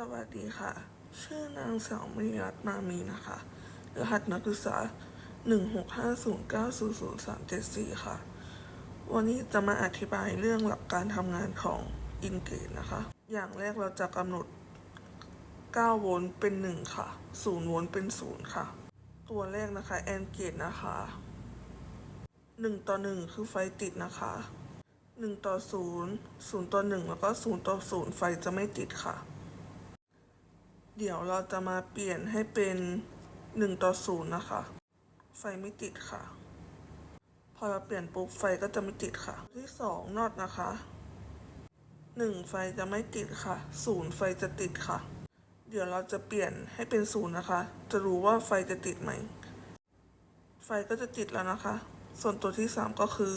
สวัสดีค่ะ ชื่อนางสาวมณีรัตน์มามีนะคะ รหัสนักศึกษา 16509000374 ค่ะ วันนี้จะมาอธิบายเรื่องหลักการทำงานของอินเกตนะคะ อย่างแรกเราจะกำหนด 9 โวลต์เป็น 1 ค่ะ 0 โวลต์เป็น 0 ค่ะ ตัวแรกนะคะแอนเกตนะคะ 1 ต่อ 1 คือไฟติดนะคะ1 ต่อ 0 0 ต่อ 1 แล้วก็ 0 ต่อ 0 ไฟจะไม่ติดค่ะ เดี๋ยวเราจะมาเปลี่ยนให้เป็น1ต่อ0นะคะ ไฟไม่ติดค่ะ พอเราเปลี่ยนปุ๊บไฟก็จะไม่ติดค่ะ ที่2นอตนะคะ 1 ไฟจะไม่ติดค่ะ0ไฟจะติดค่ะ เดี๋ยวเราจะเปลี่ยนให้เป็น0นะคะ จะรู้ว่าไฟจะติดไหม ไฟก็จะติดแล้วนะคะ ส่วนตัวที่ 3 ก็คือ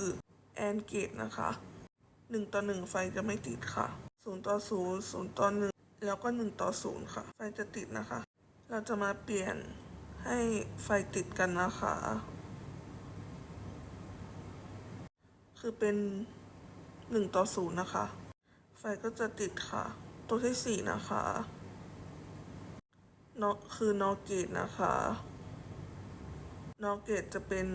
แอนเกตนะคะ 1 ต่อ 1 ไฟจะไม่ติดค่ะ0ต่อ0 0ต่อ1 แล้วก็ 1 ต่อ 0 ค่ะ ไฟจะติดนะคะ เราจะมาเปลี่ยนให้ไฟติดกันนะคะ คือเป็น 1 ต่อ 0 นะคะ ไฟก็จะติดค่ะ ตัวที่ 4 นะคะนอคือนอเกตนะคะนอเกตจะเป็น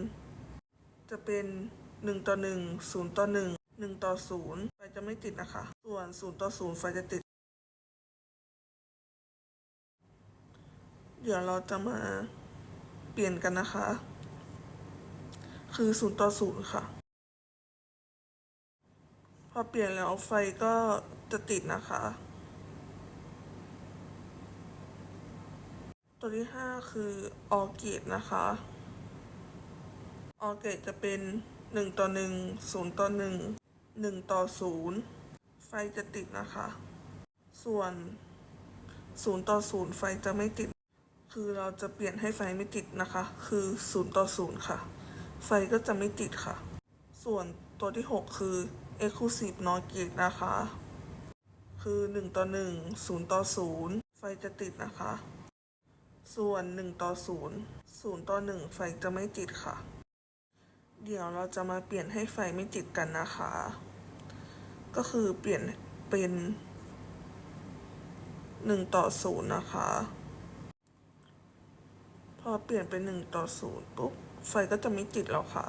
จะเป็น 1 ต่อ 1 0 ต่อ 1 1 ต่อ 0 ไฟจะไม่ติดนะคะ ส่วน 0 ต่อ 0 ไฟจะติด เดี๋ยวเราจะมาเปลี่ยนกันนะคะ คือ0ต่อ0ค่ะ พอเปลี่ยนแล้วไฟก็จะติดนะคะ ตัวที่5คือออเกตนะคะออเกตจะเป็น1ต่อ1 0ต่อ1 1ต่อ0ไฟจะติดนะคะ ส่วน0ต่อ0ไฟจะไม่ติด คือเราจะเปลี่ยนให้ไฟไม่ติดนะคะ คือ0ต่อ0ค่ะ ไฟก็จะไม่ติดค่ะ ส่วนตัวที่ 6 คือ Exclusive n o g a t e นะคะ คือ 1 ต่อ 1 0 ต่อ 0 ไฟจะติดนะคะ ส่วน 1 ต่อ 0 0 ต่อ 1 ไฟจะไม่ติดค่ะ เดี๋ยวเราจะมาเปลี่ยนให้ไฟไม่ติดกันนะคะ ก็คือเปลี่ยนเป็น 1 ต่อ 0 นะคะ พอเปลี่ยนเป็น1ต่อ0ปุ๊บไฟก็จะไม่ติดแล้วค่ะ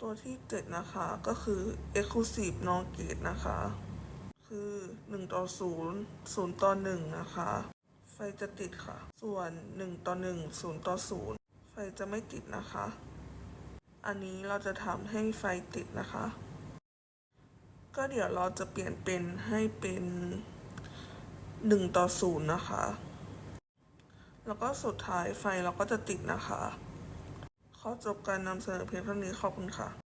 ตัวที่7นะคะก็คือ Exclusive n o g a t e นะคะ คือ 1 ต่อ 0 0 ต่อ 1 นะคะ ไฟจะติดค่ะ ส่วน 1 ต่อ 1 0 ต่อ 0 ไฟจะไม่ติดนะคะ อันนี้เราจะทำให้ไฟติดนะคะ ก็เดี๋ยวเราจะเปลี่ยนเป็นให้เป็น 1 ต่อ 0 นะคะ แล้วก็สุดท้ายไฟเราก็จะติดนะคะ ขอจบการนำเสนอเพียงเท่านี้ขอบคุณค่ะ